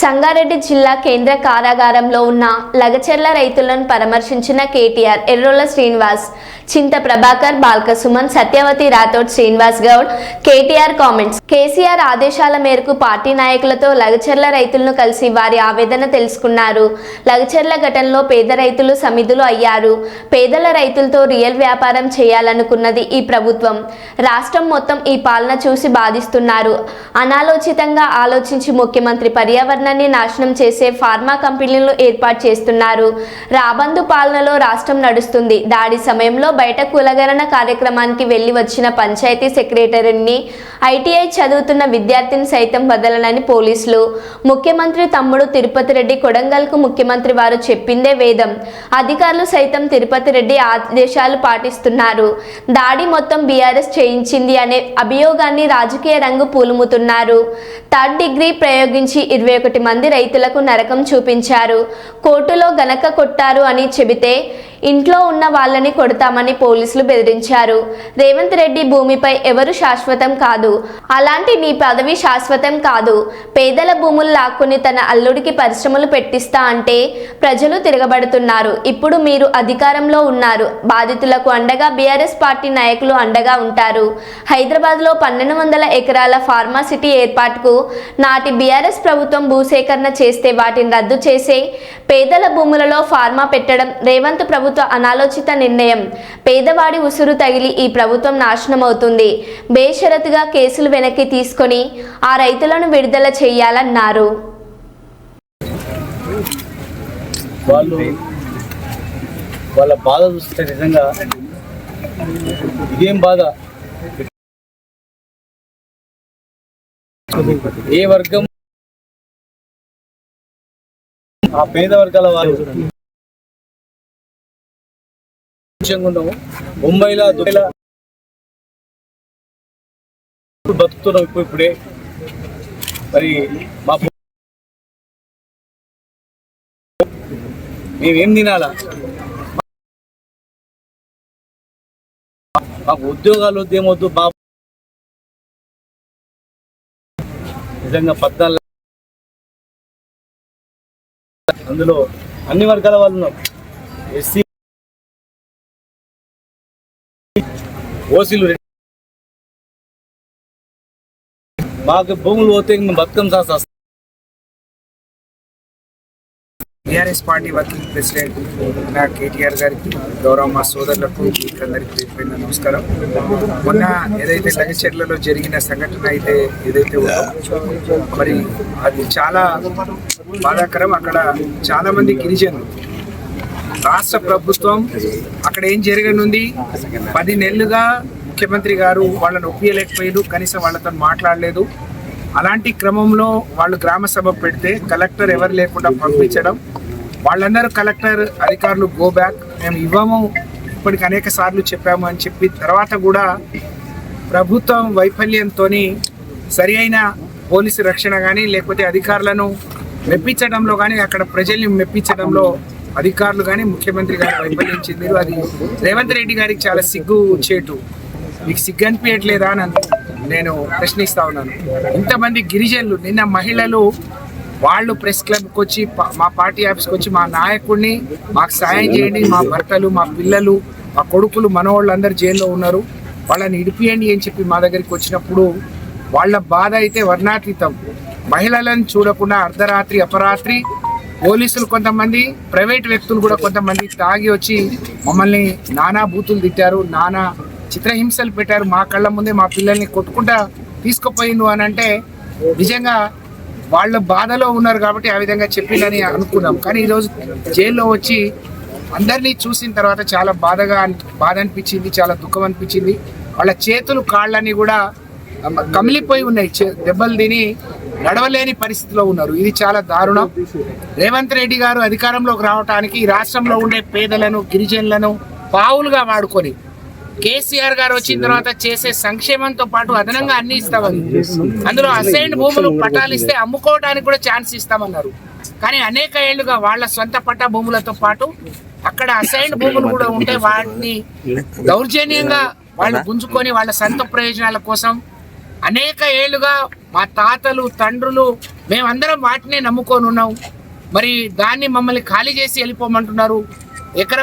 సంగారెడ్డి జిల్లా కేంద్ర కారాగారంలో ఉన్న లగచెర్ల రైతులను పరామర్శించిన కేటీఆర్ ఎర్రోల శ్రీనివాస్ చింత ప్రభాకర్ బాల్క సుమన్ సత్యవతి రాథోడ్ శ్రీనివాస్ గౌడ్ కేటీఆర్ కామెంట్స్. కేసీఆర్ ఆదేశాల మేరకు పార్టీ నాయకులతో లగచెర్ల రైతులను కలిసి వారి ఆవేదన తెలుసుకున్నారు. లగచెర్ల ఘటనలో పేద రైతులు సమిధులు అయ్యారు. పేదల రైతులతో రియల్ వ్యాపారం చేయాలనుకున్నది ఈ ప్రభుత్వం. రాష్ట్రం మొత్తం ఈ పాలన చూసి బాధిస్తున్నారు. అనాలోచితంగా ఆలోచించి ముఖ్యమంత్రి పర్యావరణాన్ని నాశనం చేసే ఫార్మా కంపెనీలు ఏర్పాటు చేస్తున్నారు. రాబందు పాలనలో రాష్ట్రం నడుస్తుంది. దాడి సమయంలో బయట కులగణన కార్యక్రమానికి వెళ్ళి వచ్చిన పంచాయతీ సెక్రటరీని ఐటీఐ చదువుతున్న విద్యార్థిని సైతం వదలనని పోలీసులు. ముఖ్యమంత్రి తమ్ముడు తిరుపతి రెడ్డి కొడంగల్కు ముఖ్యమంత్రి వారు చెప్పిందే వేదం. అధికారులు సైతం తిరుపతి రెడ్డి ఆదేశాలు పాటిస్తున్నారు. దాడి మొత్తం బీఆర్ఎస్ చేయించింది అనే అభియోగాన్ని రాజకీయ రంగు పూలుముతున్నారు. థర్డ్ డిగ్రీ ప్రయోగించి ఇరవై ఒకటి మంది రైతులకు నరకం చూపించారు. కోర్టులో గనక కొట్టారు అని చెబితే ఇంట్లో ఉన్న వాళ్ళని కొడతామని పోలీసులు బెదిరించారు. రేవంత్ రెడ్డి భూమిపై ఎవరు శాశ్వతం కాదు. అలాంటి నీ పదవి శాశ్వతం కాదు. పేదల భూములు లాక్కుని తన అల్లుడికి పరిశ్రమలు పెట్టిస్తా అంటే ప్రజలు తిరగబడుతున్నారు. ఇప్పుడు మీరు అధికారంలో ఉన్నారు. బాధితులకు అండగా బీఆర్ఎస్ పార్టీ నాయకులు అండగా ఉంటారు. హైదరాబాద్లో పన్నెండు వందల ఎకరాల ఫార్మాసిటీ ఏర్పాటుకు నాటి బీఆర్ఎస్ ప్రభుత్వం భూసేకరణ చేస్తే వాటిని రద్దు చేసే పేదల భూములలో ఫార్మా పెట్టడం రేవంత్ ప్రభుత్వ అనాలోచిత నిర్ణయం. పేదవాడి ఉసురు తగిలి ఈ ప్రభుత్వం నాశనమవుతుంది. బేషరతుగా కేసులు వెనక్కి తీసుకొని ఆ రైతులను విడుదల చేయాలన్నారు. వాళ్ళు వాళ్ళ బాధ చూస్తే నిజంగా ఇదేం బాధ? ఏ వర్గం ఆ పేద వర్గాల వారు ముంబైలా ఉన్నాము. ముంబైలో దుబాయ్లో బతుకుతున్నాం ఇప్పుడు ఇప్పుడే. మరి మా మేమేం తినాలా? మాకు ఉద్యోగాలు వద్దు బాబు. నిజంగా పద్నాలుగు అందులో అన్ని వర్గాల వాళ్ళు ఉన్నారు. ఎస్సీ ఓసీలు మాకు భూములు పోతే మేము బతుకం sir TRS party working president నా కేటీఆర్ గారికి గౌరవ మా సోదరులకు అందరికీ నమస్కారం. మొన్న ఏదైతే లగచెర్లలో జరిగిన సంఘటన అయితే ఏదైతే ఉందో మరి అది చాలా బాధాకరం. అక్కడ చాలా మంది గిరిజనులు. రాష్ట్ర ప్రభుత్వం అక్కడ ఏం జరగనుంది? పది నెలలుగా ముఖ్యమంత్రి గారు వాళ్ళని ఒప్పియలేకపోయారు కనీసం వాళ్ళతో మాట్లాడలేదు. అలాంటి క్రమంలో వాళ్ళు గ్రామ సభ పెడితే కలెక్టర్ ఎవరు లేకుండా పంపించడం. వాళ్ళందరూ కలెక్టర్ అధికారులు గో బ్యాక్ మేము ఇవ్వము. ఇప్పటికి అనేక సార్లు చెప్పాము అని చెప్పి తర్వాత కూడా ప్రభుత్వం వైఫల్యంతో సరి అయిన పోలీసు రక్షణ కానీ లేకపోతే అధికారులను మెప్పించడంలో కానీ అక్కడ ప్రజల్ని మెప్పించడంలో అధికారులు కానీ ముఖ్యమంత్రి గారు వైఫల్యం చెందారు అది రేవంత్ రెడ్డి గారికి చాలా సిగ్గు చేటు. మీకు సిగ్గు అనిపించట్లేదా అని నేను ప్రశ్నిస్తా ఉన్నాను. ఇంతమంది గిరిజనులు నిన్న మహిళలు వాళ్ళు ప్రెస్ క్లబ్కి వచ్చి మా పార్టీ ఆఫీస్కి వచ్చి మా నాయకుడిని మాకు సాయం చేయండి. మా భర్తలు మా పిల్లలు మా కొడుకులు మనవాళ్ళు అందరు జైల్లో ఉన్నారు. వాళ్ళని ఇడిపియండి అని చెప్పి మా దగ్గరికి వచ్చినప్పుడు వాళ్ళ బాధ అయితే వర్ణాతీతం. మహిళలను చూడకుండా అర్ధరాత్రి అపరాత్రి పోలీసులు కొంతమంది ప్రైవేట్ వ్యక్తులు కూడా కొంతమంది తాగి వచ్చి మమ్మల్ని నానా బూతులు తిట్టారు నానా చిత్రహింసలు పెట్టారు. మా కళ్ళ ముందే మా పిల్లల్ని కొట్టుకుంటా తీసుకుపోయిండు అని అంటే నిజంగా వాళ్ళ బాధలో ఉన్నారు కాబట్టి ఆ విధంగా చెప్పిందని అనుకున్నాం. కానీ ఈరోజు జైల్లో వచ్చి అందరినీ చూసిన తర్వాత చాలా బాధగా బాధ అనిపించింది చాలా దుఃఖం అనిపించింది. వాళ్ళ చేతులు కాళ్ళని కూడా కమిలిపోయి ఉన్నాయి. దెబ్బలు తిని నడవలేని పరిస్థితిలో ఉన్నారు. ఇది చాలా దారుణం. రేవంత్ రెడ్డి గారు అధికారంలోకి రావడానికి రాష్ట్రంలో ఉండే పేదలను గిరిజనులను పావులుగా వాడుకొని కేసీఆర్ గారు వచ్చిన తర్వాత చేసే సంక్షేమంతో పాటు అదనంగా అన్ని ఇస్తామని. అందులో అసైన్డ్ భూములు పట్టాలు ఇస్తే అమ్ముకోవడానికి కూడా ఛాన్స్ ఇస్తామన్నారు. కానీ అనేక ఏళ్ళుగా వాళ్ళ సొంత పట్టా భూములతో పాటు అక్కడ అసైన్డ్ భూములు కూడా ఉంటే వాటిని దౌర్జన్యంగా వాళ్ళు గుంజుకొని వాళ్ళ సొంత ప్రయోజనాల కోసం అనేక ఏళ్ళుగా మా తాతలు తండ్రులు మేమందరం వాటినే నమ్ముకొని ఉన్నాం. మరి దాన్ని మమ్మల్ని ఖాళీ చేసి వెళ్ళిపోమంటున్నారు. ఎకరం